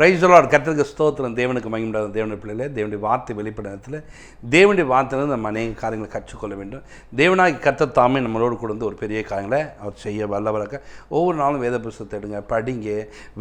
பிரைஸ்லார் கத்திரிக்க ஸ்தோத்திரம். தேவனுக்கு மகிமிடாத தேவனுடைய பிள்ளைகளே தேவனுடைய வார்த்தை வெளிப்படத்தில் தேவனுடைய வார்த்தையிலிருந்து நம்ம அநேக காரியங்களை கற்றுக்கொள்ள வேண்டும். தேவனாகி கத்த தாமே நம்மளோடு கூட வந்து ஒரு பெரிய காரியங்களை அவர் செய்ய வல்லவராக. ஒவ்வொரு நாளும் வேத புஸ்தகத்தை எடுங்க படிங்க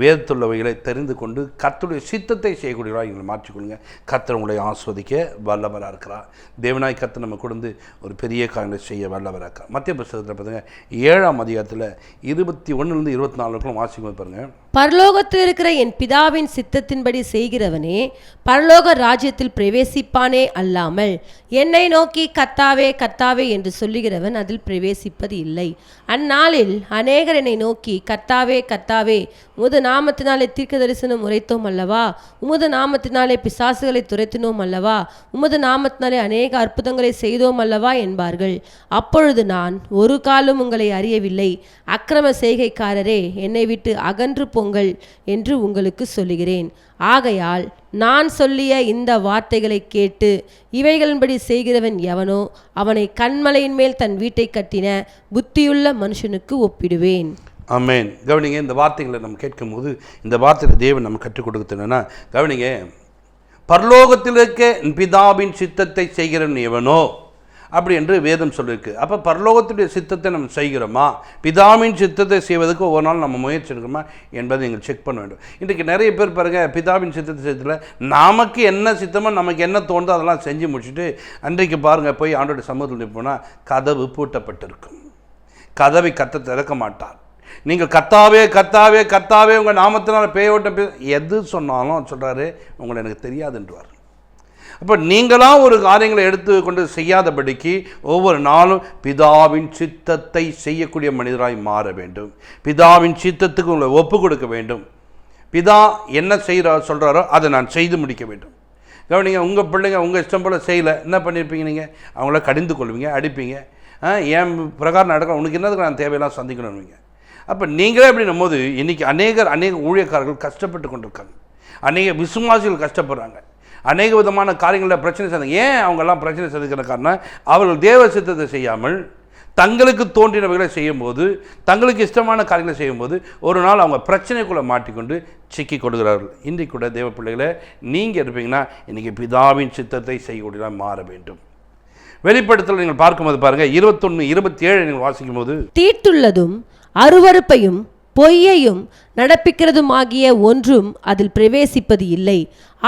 வேதத்துள்ளவைகளை தெரிந்து கொண்டு கத்துடைய சித்தத்தை செய்யக்கூடியவராக எங்களை மாற்றிக்கொள்ளுங்க. கத்தர் உங்களை ஆஸ்வதிக்க வல்லவராக இருக்கிறார். தேவனாய் கத்தை நம்ம கொடுத்து ஒரு பெரிய காரியங்களை செய்ய வல்லவராக இருக்கிறார். மத்திய புஸ்தகத்தில் பார்த்துங்க ஏழாம் அதிகாரத்தில் இருபத்தி ஒன்றுலேருந்து இருபத்தி நாலுக்குள்ள வாசிக்கும் பாருங்கள் பரலோகத்தில் இருக்கிற என் பிதாவின் சித்தத்தின்படி செய்கிறவனே பரலோக ராஜ்யத்தில் பிரவேசிப்பானே அல்லாமல் என்னை நோக்கி கத்தாவே கத்தாவே என்று சொல்லுகிறவன் அதில் பிரவேசிப்பது இல்லை. அந்நாளில் அநேகர் என்னை நோக்கி கத்தாவே கத்தாவே உமது நாமத்தினாலே தீர்க்க தரிசனம் உரைத்தோம் அல்லவா? உமது நாமத்தினாலே பிசாசுகளை துரைத்தினோம் அல்லவா? உமது நாமத்தினாலே அநேக அற்புதங்களை செய்தோம் அல்லவா? என்பார்கள். அப்பொழுது நான் ஒரு காலம் உங்களை அறியவில்லை. அக்கிரம செய்கைக்காரரே என்னை விட்டு அகன்று போங்கள் என்று உங்களுக்கு சொல்லுகிறேன். ஆகையால் நான் சொல்லிய இந்த வார்த்தைகளை கேட்டு இவைகளின்படி செய்கிறவன் எவனோ அவனை கண்மலையின் மேல் தன் வீட்டை கட்டின புத்தியுள்ள மனுஷனுக்கு ஒப்பிடுவேன். அமேன் கவனிங்க இந்த வார்த்தைகளை நம்ம கேட்கும்போது இந்த வார்த்தையில் தேவன் நம்ம கற்றுக் கொடுத்தனா கவனிங்க பரலோகத்தில் இருக்க பிதாவின் சித்தத்தை செய்கிறவன் எவனோ அப்படி என்று வேதம் சொல்லியிருக்கு. அப்போ பரலோகத்துடைய சித்தத்தை நம்ம செய்கிறோமா? பிதாவின் சித்தத்தை செய்வதற்கு ஒவ்வொரு நாள் நம்ம முயற்சி எடுக்கிறோமா? என்பதை நீங்கள் செக் பண்ண வேண்டும். இன்றைக்கு நிறைய பேர் பாருங்கள் பிதாவின் சித்தத்தை செய்யறதுல நமக்கு என்ன சித்தமோ நமக்கு என்ன தோணுதோ அதெல்லாம் செஞ்சு முடிச்சுட்டு அன்றைக்கு பாருங்கள் போய் ஆண்டோட சமூகத்தில் போனால் கதவு பூட்டப்பட்டிருக்கும். கதவை கத்த திறக்க மாட்டார். நீங்கள் கத்தாவே கத்தாவே கத்தாவே உங்கள் நாமத்தினால் பேயோட்ட பே எது சொன்னாலும் சொல்கிறாரு உங்களை எனக்கு தெரியாதுன்றார் அப்போ நீங்களாக ஒரு காரியங்களை எடுத்து கொண்டு செய்யாதபடிக்கு ஒவ்வொரு நாளும் பிதாவின் சித்தத்தை செய்யக்கூடிய மனிதராய் மாற வேண்டும். பிதாவின் சித்தத்துக்கு உங்களை ஒப்பு கொடுக்க வேண்டும். பிதா என்ன செய்கிறா சொல்கிறாரோ அதை நான் செய்து முடிக்க வேண்டும். கவனிங்க உங்கள் பிள்ளைங்க உங்கள் இஷ்டம் போல் செய்யலை. என்ன பண்ணியிருப்பீங்க நீங்கள் அவங்கள கடிந்து கொள்வீங்க அடிப்பீங்க. என் பிரகாரம் நடக்க உனக்கு என்னதுக்கு நான் தேவையெல்லாம் சந்திக்கணும்வீங்க அப்போ நீங்களே அப்படின்னும் போது இன்றைக்கி அநேகர் அநேக ஊழியக்காரர்கள் கஷ்டப்பட்டு கொண்டிருக்காங்க. அநேக விசுவாசிகள் கஷ்டப்படுறாங்க. அநேக விதமான காரியங்களில் பிரச்சனை சந்தி ஏன் அவங்கெல்லாம் பிரச்சனை சந்திக்கிற காரணம்? அவர்கள் தேவ சித்தத்தை செய்யாமல் தங்களுக்கு தோன்றினவைகளை செய்யும்போது தங்களுக்கு இஷ்டமான காரியங்களை செய்யும்போது ஒரு நாள் அவங்க பிரச்சனைக்குள்ளே மாட்டிக்கொண்டு சிக்கி கொடுக்கிறார்கள் இன்றைக்கு கூட தேவ பிள்ளைகளை நீங்கள் இருப்பீங்கன்னா இன்றைக்கி பிதாவின் சித்தத்தை செய்யக்கூடியதாக மாற வேண்டும். வெளிப்படுத்தல் நீங்கள் பார்க்கும்போது பாருங்கள் இருபத்தொன்று இருபத்தி ஏழு நீங்கள் வாசிக்கும் போது தீட்டுள்ளதும் அருவருப்பையும் பொய்யையும் நடப்பிக்கிறதுமாகிய ஒன்றும் அதில் பிரவேசிப்பது இல்லை.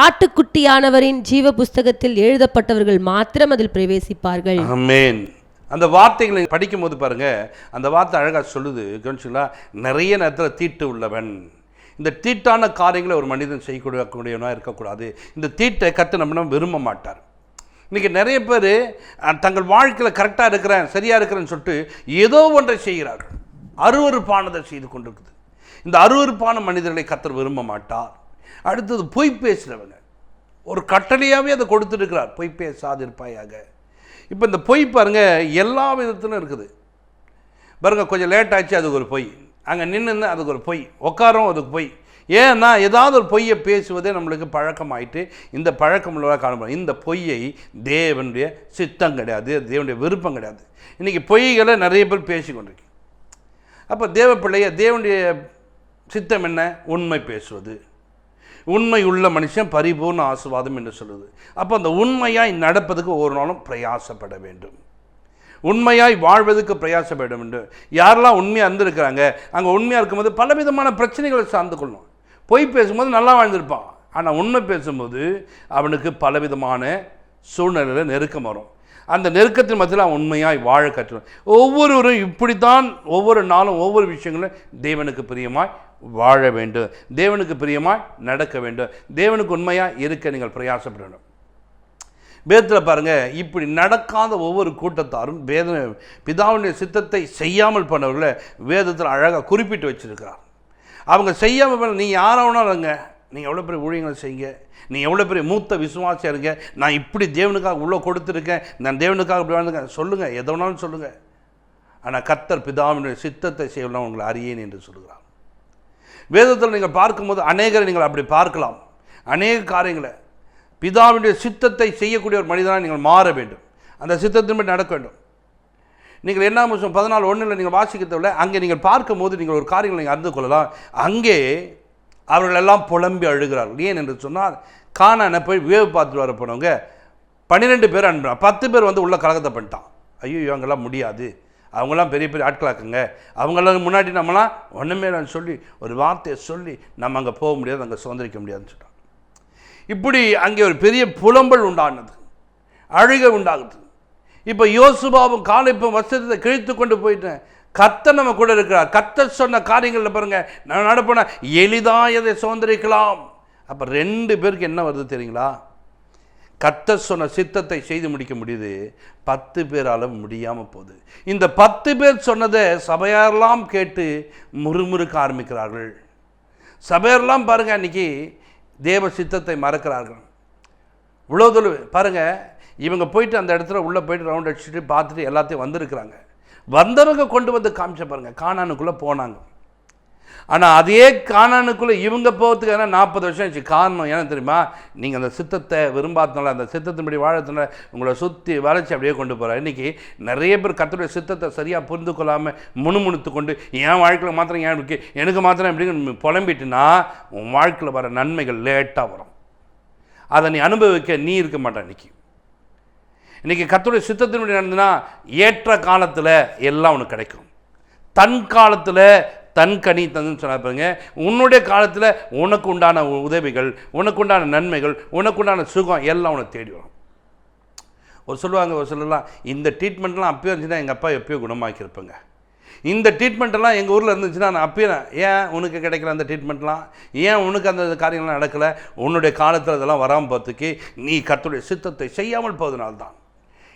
ஆட்டுக்குட்டியானவரின் ஜீவ புஸ்தகத்தில் எழுதப்பட்டவர்கள் மாத்திரம் அதில் பிரவேசிப்பார்கள். ஆமென். அந்த வார்த்தைகளை படிக்கும்போது பாருங்க அந்த வார்த்தை அழகாக சொல்லுது. கவனிச்சுங்களா? நிறைய நேரத்தில் தீட்டு உள்ளவன். இந்த தீட்டான காரியங்களை ஒரு மனிதன் செய்யக்கூடியவனாக இருக்கக்கூடாது. இந்த தீட்டை கற்று நம்ம விரும்ப மாட்டார். இன்றைக்கி நிறைய பேர் தங்கள் வாழ்க்கையில் கரெக்டாக இருக்கிறேன் சரியாக இருக்கிறேன்னு சொல்லிட்டு ஏதோ ஒன்றை செய்கிறார்கள். அருவருப்பானதை செய்து கொண்டிருக்குது. இந்த அருவருப்பான மனிதர்களை கத்தர் விரும்ப மாட்டார். அடுத்தது பொய் பேசுகிறவங்க ஒரு கட்டளையாகவே அதை கொடுத்துருக்கிறார். பொய் பேசாதிருப்பாயாக. இப்போ இந்த பொய் பாருங்க எல்லா விதத்திலும் இருக்குது. பாருங்க கொஞ்சம் லேட் ஆச்சு அதுக்கு ஒரு பொய். அங்கே நின்று அதுக்கு ஒரு பொய். உட்காரம் அதுக்கு பொய். ஏன்னா ஏதாவது ஒரு பொய்யை பேசுவதே நம்மளுக்கு பழக்கமாயிட்டு இந்த பழக்கம் உள்ளதாக காணப்படும் இந்த பொய்யை தேவனுடைய சித்தம் கிடையாது தேவனுடைய விருப்பம் கிடையாது. இன்றைக்கி பொய்களை நிறைய பேர் பேசி அப்போ தேவ பிள்ளைய தேவனுடைய சித்தம் என்ன? உண்மை பேசுவது. உண்மை உள்ள மனுஷன் பரிபூர்ண ஆசுவாதம் என்று சொல்லுது. அப்போ அந்த உண்மையாய் நடப்பதுக்கு ஒரு நாளும் பிரயாசப்பட வேண்டும். உண்மையாய் வாழ்வதற்கு பிரயாசப்பட வேண்டும். யாரெல்லாம் உண்மையாக இருந்திருக்கிறாங்க அங்கே உண்மையாக இருக்கும்போது பலவிதமான பிரச்சனைகளை சார்ந்து கொள்ளும். பொய் பேசும்போது நல்லா வாழ்ந்திருப்பான். ஆனால் உண்மை பேசும்போது அவனுக்கு பலவிதமான சூழ்நிலையில் நெருக்கம் வரும். அந்த நெருக்கத்தின் மத்தியில் அவன் உண்மையாய் வாழ கற்றுவான் ஒவ்வொருவரும் இப்படித்தான் ஒவ்வொரு நாளும் ஒவ்வொரு விஷயங்களும் தேவனுக்கு பிரியமாய் வாழ வேண்டும். தேவனுக்கு பிரியமாய் நடக்க வேண்டும். தேவனுக்கு உண்மையாக இருக்க நீங்கள் பிரயாசப்பட வேதத்தில் பாருங்கள் இப்படி நடக்காத ஒவ்வொரு கூட்டத்தாரும் வேத பிதாவுடைய சித்தத்தை செய்யாமல் பண்ணவர்களை வேதத்தில் அழகாக குறிப்பிட்டு வச்சுருக்கிறார். அவங்க செய்யாமல் பண்ண நீ யாராவனாலுங்க நீங்கள் எவ்வளோ பெரிய ஊழியங்களை செய்யுங்க. நீ எவ்வளோ பெரிய மூத்த விசுவாசியாக இருங்க. நான் இப்படி தேவனுக்காக உள்ளே கொடுத்துருக்கேன். நான் தேவனுக்காக இப்படி வாழ்ந்துருக்கேன். சொல்லுங்கள் எதை வேணாலும் சொல்லுங்கள் ஆனால் கத்தர் பிதாவினுடைய சித்தத்தை செய்யலாம் உங்களை அறியேன் என்று சொல்கிறார் வேதத்தில் நீங்கள் பார்க்கும்போது அநேகரை நீங்கள் அப்படி பார்க்கலாம். அநேக காரியங்களை. பிதாவினுடைய சித்தத்தை செய்யக்கூடிய ஒரு மனிதனாக நீங்கள் மாற வேண்டும். அந்த சித்தத்தின்படி நடக்க வேண்டும். நீங்கள் என்ன முஸ்லிம் பதினாலு ஒன்றில் நீங்கள் வாசிக்கிறதில்ல அங்கே நீங்கள் பார்க்கும்போது நீங்கள் ஒரு காரியங்களை நீங்கள் அறிந்து கொள்ளலாம். அங்கே அவர்கள் எல்லாம் புலம்பி அழுகிறார்கள். ஏன் என்று சொன்னால் கானானை போய் வேவு பார்த்துட்டு வர போனவங்க பன்னிரெண்டு பேர் அனுப்பினா பத்து பேர் வந்து உள்ள கலகத்தை பண்ணிட்டான். ஐயோ இவங்கெல்லாம் முடியாது. அவங்கெல்லாம் பெரிய பெரிய ஆட்களாக்குங்க. அவங்களாம் முன்னாடி நம்மலாம் ஒன்றுமே சொல்லி ஒரு வார்த்தையை சொல்லி நம்ம அங்கே போக முடியாது அங்கே சுதந்திரிக்க முடியாதுன்னு சொல்லிட்டான் இப்படி அங்கே ஒரு பெரிய புலம்பல் உண்டானது. அழுகை உண்டாகுது. இப்போ யோசுபாவும் இப்போ வசதத்தை கிழித்து கொண்டு போயிட்டேன். கத்த நம்ம கூட இருக்கிறார். கத்த சொன்ன காரியங்களில் பாருங்கள் நான் நடப்பேன எளிதாக இதை சுதந்திரிக்கலாம். அப்போ ரெண்டு பேருக்கு என்ன வருது தெரியுங்களா? கத்த சொன்ன சித்தத்தை செய்து முடிக்க முடியுது. பத்து பேரால் முடியாமல் போகுது. இந்த பத்து பேர் சொன்னதை சபையாரெல்லாம் கேட்டு முறுமுறுக்க ஆரம்பிக்கிறார்கள். சபையாரெல்லாம் பாருங்கள் அன்றைக்கி தேவ சித்தத்தை மறக்கிறார்கள். இவ்வளோ தொழில் பாருங்க இவங்க போயிட்டு அந்த இடத்துல உள்ளே போயிட்டு ரவுண்ட் அடிச்சுட்டு பார்த்துட்டு எல்லாத்தையும் வந்திருக்கிறாங்க. வந்தவங்க கொண்டு வந்து காமிச்ச பாருங்க. காணானுக்குள்ளே போனாங்க. ஆனால் அதே காணானுக்குள்ளே இவங்க போகிறதுக்கு ஏன்னா நாற்பது வருஷம் ஆச்சு? காரணம் ஏன்னா தெரியுமா? நீங்கள் அந்த சித்தத்தை விரும்பாதனால அந்த சித்தத்தின்படி வாழத்தினால உங்களை சுற்றி வளைச்சி அப்படியே கொண்டு போகிறார் இன்றைக்கி நிறைய பேர் கர்த்தருடைய சித்தத்தை சரியாக புரிந்து கொள்ளாமல் முணுமுணுத்து கொண்டு என் வாழ்க்கையில் மாத்திரம் ஏன் இருக்கு? எனக்கு மாத்திரம் எப்படின்னு புலம்பிட்டுனா உன் வாழ்க்கையில் வர நன்மைகள் லேட்டாக வரும். அதை நீ அனுபவிக்க நீ இருக்க மாட்டேன் இன்றைக்கி இன்றைக்கி கத்துடைய சித்தத்தினுடைய நடந்ததுன்னா ஏற்ற காலத்தில் எல்லாம் உனக்கு கிடைக்கும். தன் காலத்தில் தன் கனி தந்துன்னு சொன்னா பாருங்க உன்னுடைய காலத்தில் உனக்கு உண்டான உ- உதவிகள் உனக்கு உண்டான நன்மைகள் உனக்கு உண்டான சுகம் எல்லாம் உனக்கு தேடி வரும். ஒரு சொல்லுவாங்க ஒரு சொல்லலாம் இந்த ட்ரீட்மெண்ட்லாம் அப்பயும் இருந்துச்சுன்னா எங்கள் அப்பா எப்பயோ குணமாக்கியிருப்பேங்க இந்த ட்ரீட்மெண்ட்டெல்லாம் எங்கள் ஊரில் இருந்துச்சுன்னா நான் அப்பயே ஏன் உனக்கு கிடைக்கல அந்த ட்ரீட்மெண்ட்லாம் ஏன் உனக்கு அந்த காரியங்கள்லாம் நடக்கலை? உன்னுடைய காலத்தில் அதெல்லாம் வராமல் போகிறதுக்கு நீ கத்துடைய சித்தத்தை செய்யாமல் போவதனால்தான்.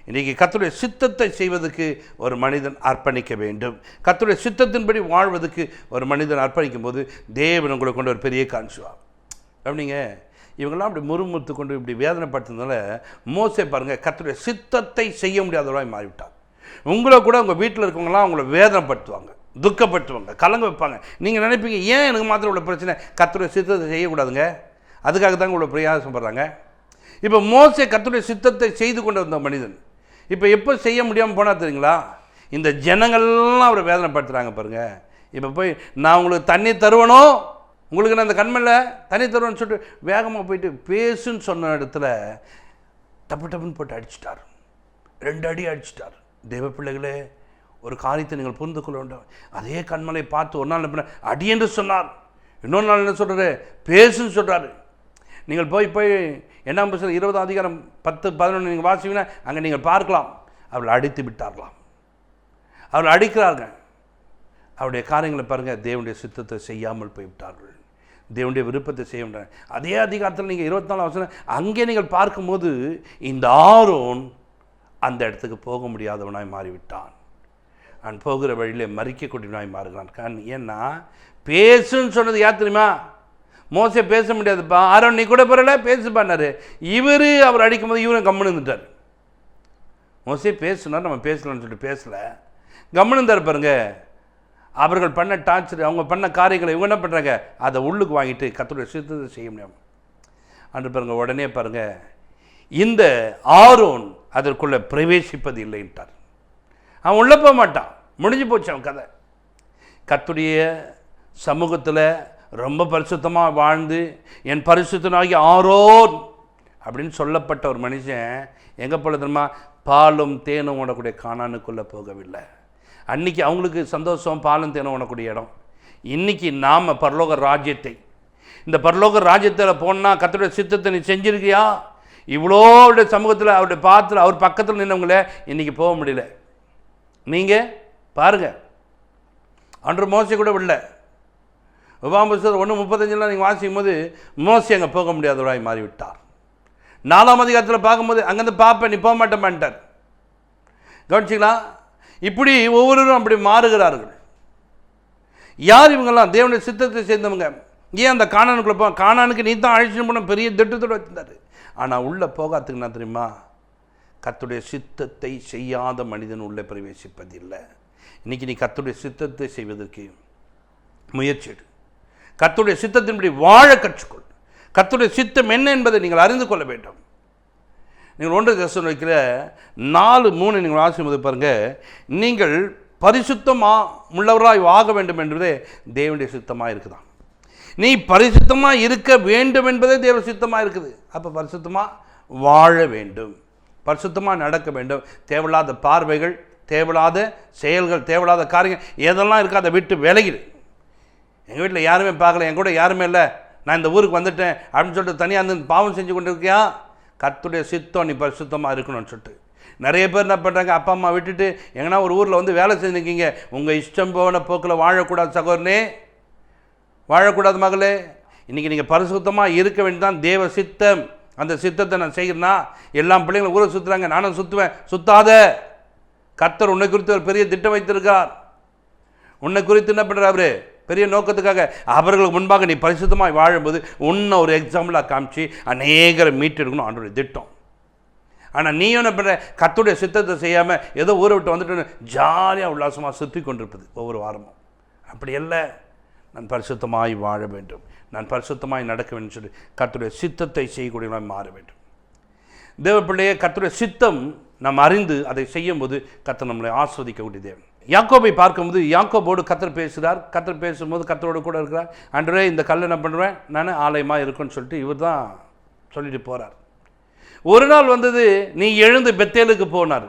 இன்றைக்கி கத்துடைய சித்தத்தை செய்வதற்கு ஒரு மனிதன் அர்ப்பணிக்க வேண்டும். கத்துடைய சித்தத்தின்படி வாழ்வதற்கு ஒரு மனிதன் அர்ப்பணிக்கும் போது தேவன் உங்களை கொண்டு ஒரு பெரிய காமிச்சுவார் அப்படிங்க இவங்கெல்லாம் அப்படி முறுமுறுத்து கொண்டு இப்படி வேதனைப்படுத்துறதுனால மோசை பாருங்கள் கத்துடைய சித்தத்தை செய்ய முடியாதவராக மாறிவிட்டார். உங்களை கூட உங்கள் வீட்டில் இருக்கவங்களாம் உங்களை வேதனைப்படுத்துவாங்க துக்கப்படுத்துவாங்க கலங்க வைப்பாங்க. நீங்கள் நினைப்பீங்க ஏன் எனக்கு மாத்திரம் உள்ள பிரச்சனை? கத்துடைய சித்தத்தை செய்யக்கூடாதுங்க. அதுக்காக தாங்க பிரயாசம் பிரயாசப்படுறாங்க. இப்போ மோசை கத்துடைய சித்தத்தை செய்து கொண்டு வந்த மனிதன் இப்போ எப்போ செய்ய முடியாமல் போனால் தெரியுங்களா? இந்த ஜனங்கள்லாம் அவரை வேதனைப்படுத்துகிறாங்க பாருங்கள் இப்போ போய் நான் உங்களுக்கு தண்ணி தருவனோ? உங்களுக்கு நான் அந்த கண்மல்ல தண்ணி தருவேன்னு சொல்லிட்டு வேகமாக போயிட்டு பேசுன்னு சொன்ன இடத்துல டப்பு டப்புன்னு போட்டு அடிச்சிட்டார். ரெண்டு அடி அடிச்சிட்டார். தெய்வ பிள்ளைகளே ஒரு காரியத்தை நீங்கள் புரிந்து கொள்ள வேண்டும். அதே கண்மலை பார்த்து ஒரு நாள் என்ன அடி என்று சொன்னார். இன்னொரு நாள் என்ன சொல்கிறாரு பேசுன்னு சொல்கிறாரு நீங்கள் போய் போய் என்னாம் புஸ்தகம் இருபதாம் அதிகாரம் பத்து பதினொன்று நீங்கள் வாசிங்கன்னா அங்கே நீங்கள் பார்க்கலாம். அவளை அடித்து விட்டார்களாம். அவளை அடிக்கிறார்கள். அவருடைய காரியங்களை பாருங்கள் தேவனுடைய சித்தத்தை செய்யாமல் போய்விட்டார்கள். தேவனுடைய விருப்பத்தை செய்ய அதே அதிகாரத்தில் நீங்கள் இருபத்தி நாலு வருஷம் அங்கே நீங்கள் பார்க்கும்போது இந்த ஆரோன் அந்த இடத்துக்கு போக முடியாதவனாய் மாறிவிட்டான். நான் போகிற வழியிலே மறிக்கக்கூடியவனாய் மாறுகிறான். காரணம் ஏன்னா பேசுன்னு சொன்னது யார் தெரியுமா? மோசை பேச முடியாதுப்பா. ஆரோன் நீ கூட பரல பேசுப்பான்னாரு இவர் அவர் அடிக்கும்போது இவரும் கம்முன்னு இருந்துட்டார். மோசே பேசுனார் நம்ம பேசலாம்னு சொல்லிட்டு பேசலை. கம்முன்னு இருந்தார் பாருங்க. அவர்கள் பண்ண டார்ச்சர் அவங்க பண்ண காரியங்களை இவங்க என்ன பண்ணுறாங்க அதை உள்ளுக்கு வாங்கிட்டு கத்தோடைய சித்தத்தை செய்ய முடியாமல் அன்று பாருங்க உடனே பாருங்க. இந்த ஆரோன் அதற்குள்ளே பிரவேசிப்பது இல்லைன்ட்டார் அவன் உள்ளே போக மாட்டான். முடிஞ்சு போச்சு அவன் கதை. கத்துடைய சமூகத்தில் ரொம்ப பரிசுத்தமாக வாழ்ந்து என் பரிசுத்தனாகி ஆரோன் அப்படின்னு சொல்லப்பட்ட ஒரு மனுஷன் எங்கே போல தெரியுமா? பாலும் தேனும் ஓடக்கூடிய காணானுக்குள்ளே போகவில்லை. அன்னைக்கு அவங்களுக்கு சந்தோஷம் பாலும் தேனும் ஓடக்கூடிய இடம். இன்னைக்கு நாம் பரலோக ராஜ்யத்தை இந்த பரலோக ராஜ்யத்தில் போனால் கத்தோடைய சித்தத்தை நீ செஞ்சிருக்கியா? இவ்வளோ அவருடைய சமூகத்தில் அவருடைய பாத்தில் அவர் பக்கத்தில் நின்றவங்கள இன்றைக்கி போக முடியல. நீங்கள் பாருங்கள் அன்று மோசை கூட விடல. உபாம்பசர் ஒன்று முப்பத்தஞ்சில் நீங்கள் வாசிக்கும் போது மோசி அங்கே போக முடியாதவராய் மாறிவிட்டார். நாலாம் அதிகாரத்தில் பார்க்கும்போது அங்கேருந்து பார்ப்பேன் நீ போக மாட்டேன்ட்டார் கவனிச்சிங்களா? இப்படி ஒவ்வொருவரும் அப்படி மாறுகிறார்கள். யார் இவங்கெல்லாம்? தேவனுடைய சித்தத்தை சேர்ந்தவங்க. ஏன் அந்த காணானுக்குள்ளே போ காணானுக்கு நீ தான் அழிச்சுன்னு போன பெரிய திட்டத்தோடு வச்சிருந்தாரு. ஆனால் உள்ளே போகாதுக்கு என்ன தெரியுமா? கத்துடைய சித்தத்தை செய்யாத மனிதன் உள்ளே பிரவேசிப்பதில்லை. இன்னைக்கு நீ கத்துடைய சித்தத்தை செய்வதற்கு முயற்சி கத்துடைய சித்தத்தின்படி வாழ கற்றுக்கொள். கத்துடைய சித்தம் என்ன என்பதை நீங்கள் அறிந்து கொள்ள வேண்டும். நீங்கள் ஒன்று தசம் வைக்கிற நாலு மூணு நீங்கள் வாசிக்கும்போது பாருங்கள் நீங்கள் பரிசுத்தமாக உள்ளவராய் ஆக வேண்டும் என்பதே தேவனுடைய சித்தமாக இருக்குதான். நீ பரிசுத்தமாக இருக்க வேண்டும் என்பதே தேவ சித்தமாக இருக்குது. அப்போ பரிசுத்தமாக வாழ வேண்டும். பரிசுத்தமாக நடக்க வேண்டும். தேவையில்லாத பார்வைகள் தேவையில்லாத செயல்கள் தேவையில்லாத காரியங்கள் எதெல்லாம் இருக்கோ அதை விட்டு விலகிடு எங்கள் வீட்டில் யாருமே பார்க்கல என் கூட யாருமே இல்லை. நான் இந்த ஊருக்கு வந்துட்டேன் அப்படின்னு சொல்லிட்டு தனியாக இருந்து பாவம் செஞ்சு கொண்டு இருக்கியா கத்துடைய சித்தம் நீ பரிசுத்தமாக இருக்கணும்னு சொல்லிட்டு. நிறைய பேர் என்ன பண்ணுறாங்க அப்பா அம்மா விட்டுட்டு எங்கன்னா ஒரு ஊரில் வந்து வேலை செஞ்சுருக்கீங்க. உங்கள் இஷ்டம் போன போக்கில் வாழக்கூடாது சகோதரனே. வாழக்கூடாது மகளே. இன்றைக்கி நீங்கள் பரிசுத்தமாக இருக்க வேண்டியதான் தேவ சித்தம். அந்த சித்தத்தை நான் செய்கிறேன்னா எல்லா பிள்ளைங்களும் ஊரை சுற்றுறாங்க நானும் சுற்றுவேன் சுத்தாத. கர்த்தர் உன்னை குறித்து ஒரு பெரிய திட்டம் வைத்திருக்கார். உன்னை குறித்து என்ன பண்ணுறாரு பெரிய நோக்கத்துக்காக அவர்களுக்கு முன்பாக நீ பரிசுத்தமாய் வாழும்போது உன்னை ஒரு எக்ஸாம்பிளாக காமிச்சு அநேகரை மீட்டெடுக்கணும் ஆண்டோடைய திட்டம். ஆனால் நீ என்ன பண்ணுற கத்துடைய சித்தத்தை செய்யாமல் ஏதோ ஊரை விட்டு வந்துட்டு ஜாலியாக உல்லாசமாக சுற்றி கொண்டிருப்பது ஒவ்வொரு வாரமும். அப்படி இல்லை நான் பரிசுத்தமாய் வாழ வேண்டும். நான் பரிசுத்தமாய் நடக்க வேண்டும் சொல்லி கத்துடைய சித்தத்தை செய்யக்கூடியவனாக மாற வேண்டும். தேவ பிள்ளையே கத்துடைய சித்தம் நாம் அறிந்து அதை செய்யும்போது கத்தை நம்மளை ஆஸ்வதிக்கக்கூடிய தேவன். யாக்கோபை பார்க்கும்போது யாக்கோபோடு கத்தர் பேசுகிறார். கத்தர் பேசும்போது கத்தரோடு கூட இருக்கிறார். அன்றே இந்த கல் என்ன பண்ணுவேன். நான் ஆலயமாக இருக்குன்னு சொல்லிட்டு இவர் தான் சொல்லிட்டு போகிறார் ஒரு நாள் வந்தது நீ எழுந்து பெத்தேலுக்கு போனார்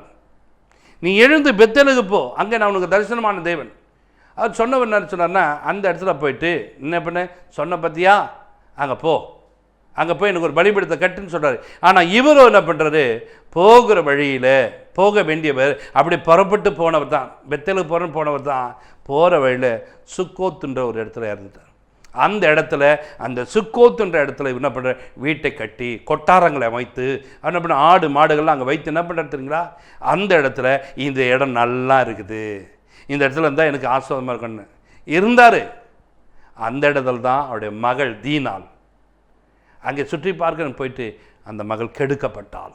நீ எழுந்து பெத்தேலுக்கு போ. அங்கே நான் உனக்கு தரிசனமான தேவன். அவர் சொன்னவர் என்ன சொன்னார்னா அந்த இடத்துல போயிட்டு என்ன பண்ண? சொன்ன பற்றியா அங்கே போ. அங்கே போய் எனக்கு ஒரு பலிபீடத்தை கட்டுன்னு சொல்கிறாரு ஆனால் இவரும் என்ன பண்ணுறாரு போகிற வழியில் போக வேண்டியவர் அப்படி புறப்பட்டு போனவர் தான். பெத்தலுக்கு போகிறன்னு போனவர் தான். போகிற வழியில் சுக்கோத்துன்ற ஒரு இடத்துல இறந்துட்டார். அந்த இடத்துல அந்த சுக்கோத்துன்ற இடத்துல என்ன பண்ணுற வீட்டை கட்டி கொட்டாரங்களை அமைத்து என்ன பண்ண ஆடு மாடுகள்லாம் அங்கே வைத்து என்ன பண்ணுறது தெரியுங்களா? அந்த இடத்துல இந்த இடம் நல்லா இருக்குது. இந்த இடத்துல இருந்தால் எனக்கு ஆஸ்வாதமாக இருக்குன்னு இருந்தார். அந்த இடத்துல தான் அவருடைய மகள் தீனாள். அங்கே சுற்றி பார்க்க போயிட்டு அந்த மகள் கெடுக்கப்பட்டாள்.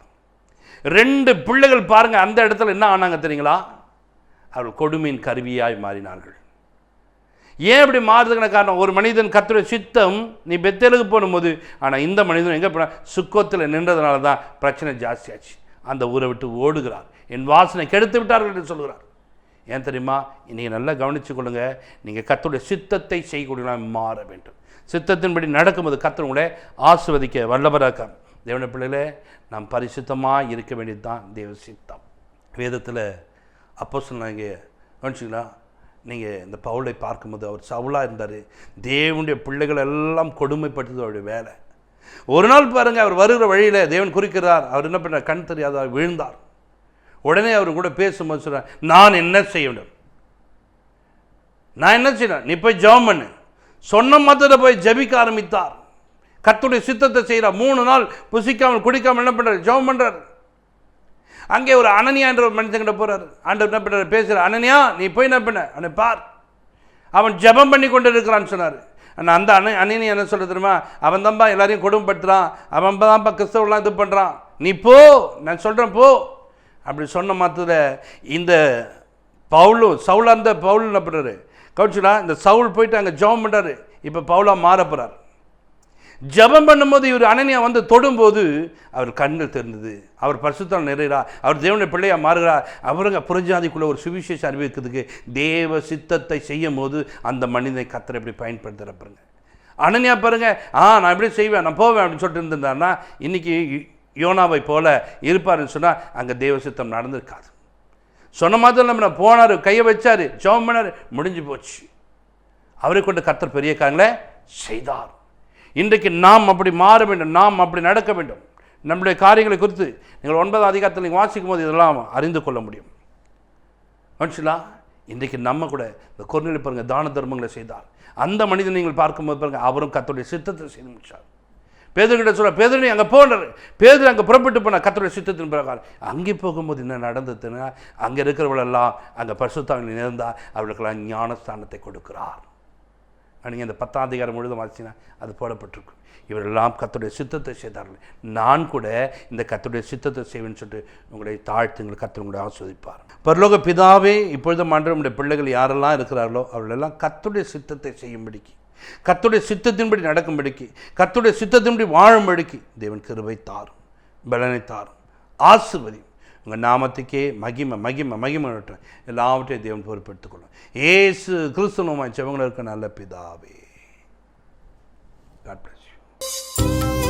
ரெண்டு பிள்ளைகள் பாருங்கள் அந்த இடத்துல என்ன ஆனாங்க தெரியுங்களா? அவர்கள் கொடுமையின் கருவியாய் மாறினார்கள். ஏன் இப்படி மாறுதுக்கான காரணம் ஒரு மனிதன் கத்துடைய சித்தம் நீ பெத்தேலுக்கு போகும்போது ஆனால் இந்த மனிதன் எங்கே போனால் சுக்கத்தில் நின்றதுனால தான் பிரச்சனை ஜாஸ்தியாச்சு. அந்த ஊரை விட்டு ஓடுகிறார். என் வாசனை கெடுத்து விட்டார்கள் என்று சொல்கிறார் ஏன் தெரியுமா? நீங்கள் நல்லா கவனித்து கொள்ளுங்கள் நீங்கள் கத்தருடைய சித்தத்தை செய்யக்கூடியவர்களாக மாற வேண்டும். சித்தத்தின்படி நடக்கும்போது கத்தர் உங்களை ஆசிர்வதிக்க தேவன பிள்ளைகளே நாம் பரிசுத்தமாக இருக்க வேண்டியது தான் தேவ சித்தம். வேதத்தில் அப்போ சொன்னாங்க கவனிச்சிங்களா நீங்கள் இந்த பவுலை பார்க்கும்போது அவர் சவுலாக இருந்தார். தேவனுடைய பிள்ளைகள் எல்லாம் கொடுமைப்பட்டது அவருடைய வேலை. ஒரு நாள் பாருங்கள் அவர் வருகிற வழியில் தேவன் குறிக்கிறார். அவர் என்ன பண்ணார்? கண் தெரியாத அவர் விழுந்தார். உடனே அவர் கூட பேசும்போது சொல்கிறார் நான் என்ன செய்ய வேண்டும்? நான் என்ன செய்யணும்? நீ போய் ஜெபம் பண்ணு. சொன்ன மதத்தை போய் ஜபிக்க ஆரம்பித்தார். கத்துடைய சித்தத்தை செய்கிறார். மூணு நாள் புசிக்காமல் குடிக்காமல் என்ன பண்ணுறாரு ஜெபம் பண்ணுறாரு அங்கே ஒரு அனனியா என்ற ஒரு மனுஷங்கிட்ட போகிறார் ஆண்டவர் என்ன பண்ணுறாரு பேசுகிறார் அனனியா நீ போய் என்ன பண்ண? அவனை பார். அவன் ஜெபம் பண்ணி கொண்டு இருக்கிறான்னு சொன்னார். ஆனால் அந்த அணை அனனி என்ன சொல்ல தெரியுமா? அவன் தான்ப்பா எல்லாரையும் கொடுமைப்படுத்துகிறான் அவன் தான்ப்பா கிறிஸ்தவெல்லாம் இது பண்ணுறான் நீ போ. நான் சொல்கிறேன் போ. அப்படி சொன்ன மாத்திர இந்த பவுலும் சவுலாக இருந்த பவுல் என்ன பண்ணுறாரு கவுச்சுடா இந்த சவுல் போயிட்டு அங்கே ஜெபம் பண்ணுறாரு இப்போ பவுலாக மாற போகிறார் ஜெபம் பண்ணும்போது இவர் அனனியா வந்து தொடும்போது அவர் கண்கள் தெரிந்தது. அவர் பரிசுத்தம் நிறைகிறார் அவர் தேவனுடைய பிள்ளையாக மாறுகிறார் அவருங்க புறஜாதிக்குள்ள ஒரு சுவிசேஷம் அறிவிக்கிறதுக்கு தேவ சித்தத்தை செய்யும் போது அந்த மனிதனை கத்தரை எப்படி பயன்படுத்துகிற பாருங்க. அனனியா பாருங்க ஆ நான் எப்படி செய்வேன் நான் போவேன் அப்படின்னு சொல்லிட்டு இருந்திருந்தாருன்னா இன்றைக்கி யோனாவை போல இருப்பாருன்னு சொன்னால் அங்கே தேவ சித்தம் நடந்திருக்காது. சொன்ன மாதிரி நம்ம போனார் கையை வச்சார் ஜெபம் பண்ணார் முடிஞ்சு போச்சு. அவரை கொண்டு கத்தர் பெரிய காரங்களை செய்தார். இன்றைக்கு நாம் அப்படி மாற வேண்டும் நாம் அப்படி நடக்க வேண்டும். நம்முடைய காரியங்களை குறித்து நீங்கள் ஒன்பதாம் அதிகாரத்தில் நீங்கள் வாசிக்கும் போது இதெல்லாம் அறிந்து கொள்ள முடியும். மனுஷலா இன்றைக்கு நம்ம கூட இந்த கொர்நிலை பாருங்கள் தான தர்மங்களை செய்தார். அந்த மனிதனை நீங்கள் பார்க்கும்போது பாருங்கள் அவரும் கத்தோடைய சித்தத்தை செய்து முடிச்சார். பேதர்கிட்ட சொல்ல பேதர் நீ அங்கே போனார் பேதர் அங்கே புறப்பட்டு போனார் கத்தருடைய சித்தத்தின் பிரகாரம். அங்கே போகும்போது என்ன நடந்ததுன்னா அங்கே இருக்கிறவளெல்லாம் அங்கே பரிசுத்தாங்க நேர்ந்தால் அவளுக்கெல்லாம் ஞானஸ்தானத்தை கொடுக்கிறார். நீங்கள் இந்த பத்தாம் அதிகாரம் முழுதும் வாசினா அது போடப்பட்டிருக்கும். இவரெல்லாம் கத்துடைய சித்தத்தை செய்தார்கள். நான் கூட இந்த கத்துடைய சித்தத்தை செய்வேன்னு சொல்லிட்டு உங்களை தாழ்த்துங்களை கத்து உங்களை ஆஸ்வதிப்பார் பரலோக பிதாவே இப்பொழுதும் ஆண்டு நம்முடைய பிள்ளைகள் யாரெல்லாம் இருக்கிறார்களோ அவர்களெல்லாம் கத்துடைய சித்தத்தை செய்யும்படிக்கு கத்துடைய சித்தத்தின்படி நடக்கும்படிக்கு கத்துடைய சித்தத்தின்படி வாழும்படிக்கு தேவன் கிருபை தாரும் பலனை தாரும் ஆசிர்வதி உங்கள் நாமத்துக்கே மகிமை மகிமை மகிமை எல்லாவற்றையும் தேவன் பொறுப்பெடுத்துக்கொள்ளும் ஏசு கிறிஸ்துவமாய் செவங்களுக்கு நல்ல பிதாவே. God bless you